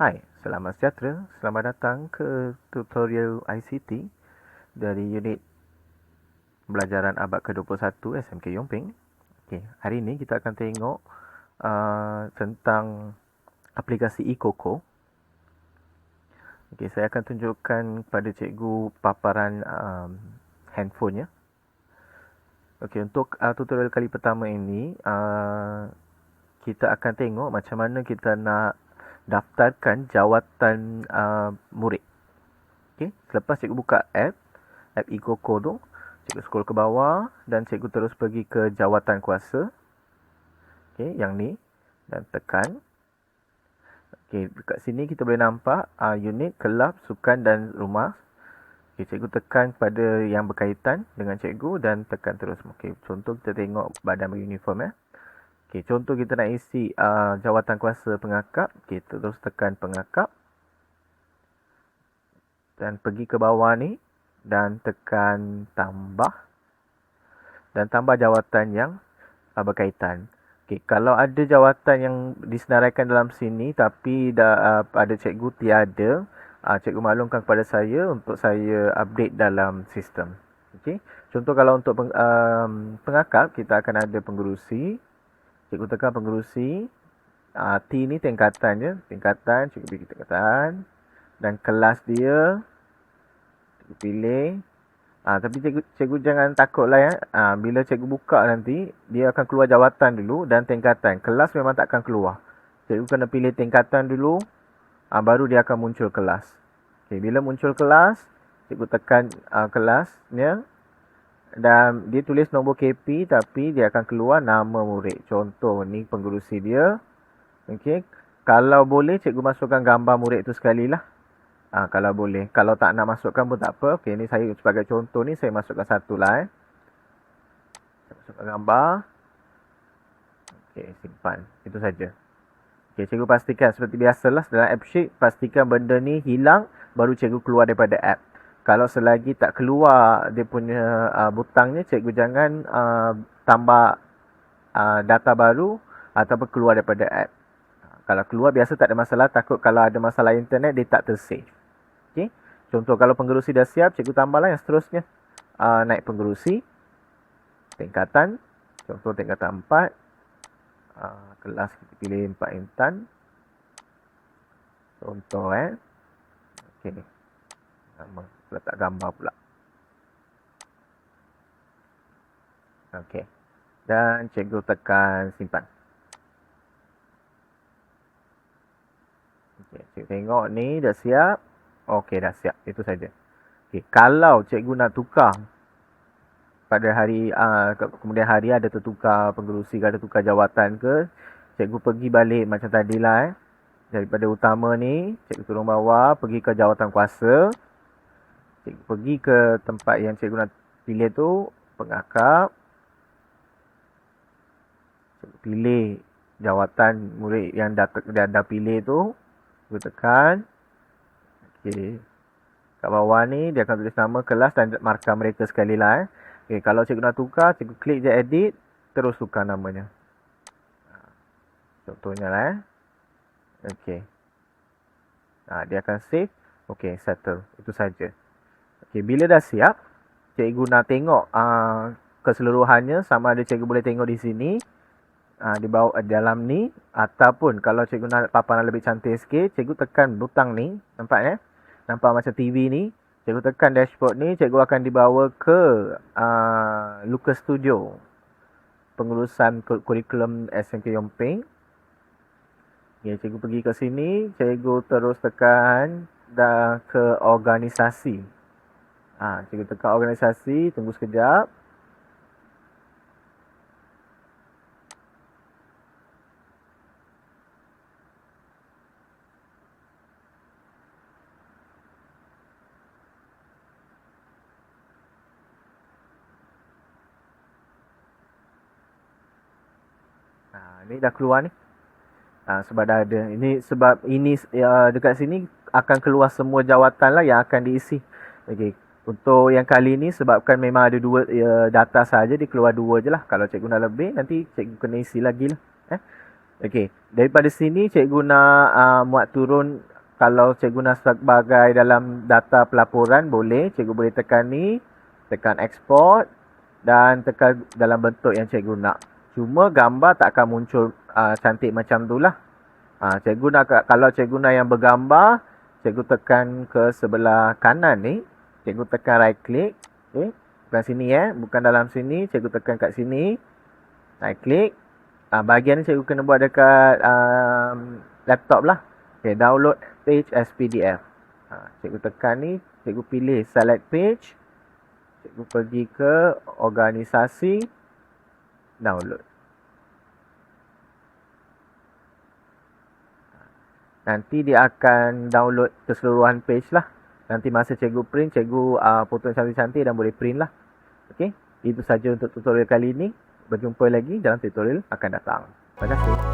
Hai, selamat sejahtera. Selamat datang ke tutorial ICT dari unit pembelajaran abad ke-21 SMK Yongping. Okay, hari ini kita akan tengok uh, tentang aplikasi eCoco. Okay, saya akan tunjukkan kepada cikgu paparan um, handphone ya. Okay, untuk uh, tutorial kali pertama ini, uh, kita akan tengok macam mana kita nak daftarkan jawatan uh, murid. Okey, selepas cikgu buka app, app EcoCo tu, cikgu scroll ke bawah dan cikgu terus pergi ke jawatan kuasa. Okey, yang ni dan tekan. Okey, dekat sini kita boleh nampak uh, unit kelab, sukan dan rumah. Okey, cikgu tekan pada yang berkaitan dengan cikgu dan tekan terus. Okey, contoh kita tengok badan beruniform ya. Eh. Okey, contoh kita nak isi uh, jawatan kuasa pengakap, kita terus tekan pengakap. Dan pergi ke bawah ni dan tekan tambah. Dan tambah jawatan yang uh, berkaitan. Okey, kalau ada jawatan yang disenaraikan dalam sini tapi dah uh, ada cikgu tiada, uh, cikgu maklumkan kepada saya untuk saya update dalam sistem. Okey. Contoh kalau untuk peng, um, pengakap kita akan ada pengurusi Cikgu tekan pengerusi. Uh, T ni tingkatan je. Tingkatan. Cikgu pilih tingkatan. Dan kelas dia. Cikgu pilih. Uh, tapi cikgu, cikgu jangan takut lah ya. Uh, bila cikgu buka nanti. Dia akan keluar jawatan dulu. Dan tingkatan. Kelas memang tak akan keluar. Cikgu kena pilih tingkatan dulu. Uh, baru dia akan muncul kelas. Okay, bila muncul kelas. Cikgu tekan uh, kelasnya dan dia tulis nombor KP tapi dia akan keluar nama murid. Contoh ni pengurusi dia. Okey. Kalau boleh cikgu masukkan gambar murid tu sekali lah. Ha, kalau boleh. Kalau tak nak masukkan pun tak apa. Okey ni saya sebagai contoh ni saya masukkan satu lah eh. Masukkan gambar. Okey simpan. Itu saja. Okey cikgu pastikan seperti biasalah dalam app sheet pastikan benda ni hilang baru cikgu keluar daripada app kalau selagi tak keluar dia punya uh, butangnya cikgu jangan uh, tambah uh, data baru ataupun keluar daripada app. Kalau keluar biasa tak ada masalah takut kalau ada masalah internet dia tak tersave. Okey. Contoh kalau pengerusi dah siap cikgu tambahlah yang seterusnya. Uh, naik pengerusi tingkatan contoh tingkatan 4 uh, kelas kita pilih 4 intan. Contoh eh. Okey. Nama letak gambar pula. Okey. Dan cikgu tekan simpan. Okey, cikgu tengok ni dah siap. Okey, dah siap. Itu saja. Okey, kalau cikgu nak tukar pada hari uh, kemudian hari ada tertukar pengerusi ke ada tukar jawatan ke, cikgu pergi balik macam tadilah eh. Daripada utama ni, cikgu turun bawah, pergi ke jawatan kuasa pergi ke tempat yang cikgu nak pilih tu pengakap pilih jawatan murid yang dah, dah, dah pilih tu cikgu tekan okey kat bawah ni dia akan tulis nama kelas dan markah mereka sekali lah eh. Okay, kalau cikgu nak tukar, cikgu klik je edit, terus tukar namanya. Contohnya lah eh. Okay. Ha, dia akan save. Okay, settle. Itu saja. Okay, bila dah siap, cikgu nak tengok uh, keseluruhannya sama ada cikgu boleh tengok di sini uh, di bawah dalam ni ataupun kalau cikgu nak paparan lebih cantik sikit, cikgu tekan butang ni, nampak ya? Nampak macam TV ni. Cikgu tekan dashboard ni, cikgu akan dibawa ke uh, Lucas Studio. Pengurusan kurikulum SMK Yomping. Okay, cikgu pergi ke sini, cikgu terus tekan dah ke organisasi. Ha, cikgu tekan organisasi, tunggu sekejap. Ha, ni dah keluar ni. Ha, sebab dah ada. Ini sebab ini uh, dekat sini akan keluar semua jawatan lah yang akan diisi. Okay. Untuk yang kali ni sebabkan memang ada dua ya, data saja dia keluar dua je lah. Kalau cikgu nak lebih nanti cikgu kena isi lagi lah. Eh? Okay. Daripada sini cikgu nak uh, muat turun kalau cikgu nak sebagai dalam data pelaporan boleh. Cikgu boleh tekan ni, tekan export dan tekan dalam bentuk yang cikgu nak. Cuma gambar tak akan muncul uh, cantik macam tu lah. Uh, cikgu nak, kalau cikgu nak yang bergambar, cikgu tekan ke sebelah kanan ni. Cikgu tekan right click. Okay. Bukan sini eh. Bukan dalam sini. Cikgu tekan kat sini. Right click. Uh, bahagian ni cikgu kena buat dekat um, laptop lah. Okay, download page as PDF. Ha, cikgu tekan ni, cikgu pilih select page. Cikgu pergi ke organisasi, download. Nanti dia akan download keseluruhan page lah. Nanti masa cikgu print, cikgu uh, potong cantik-cantik dan boleh print lah. Okay, itu saja untuk tutorial kali ini. Berjumpa lagi dalam tutorial akan datang. Terima kasih.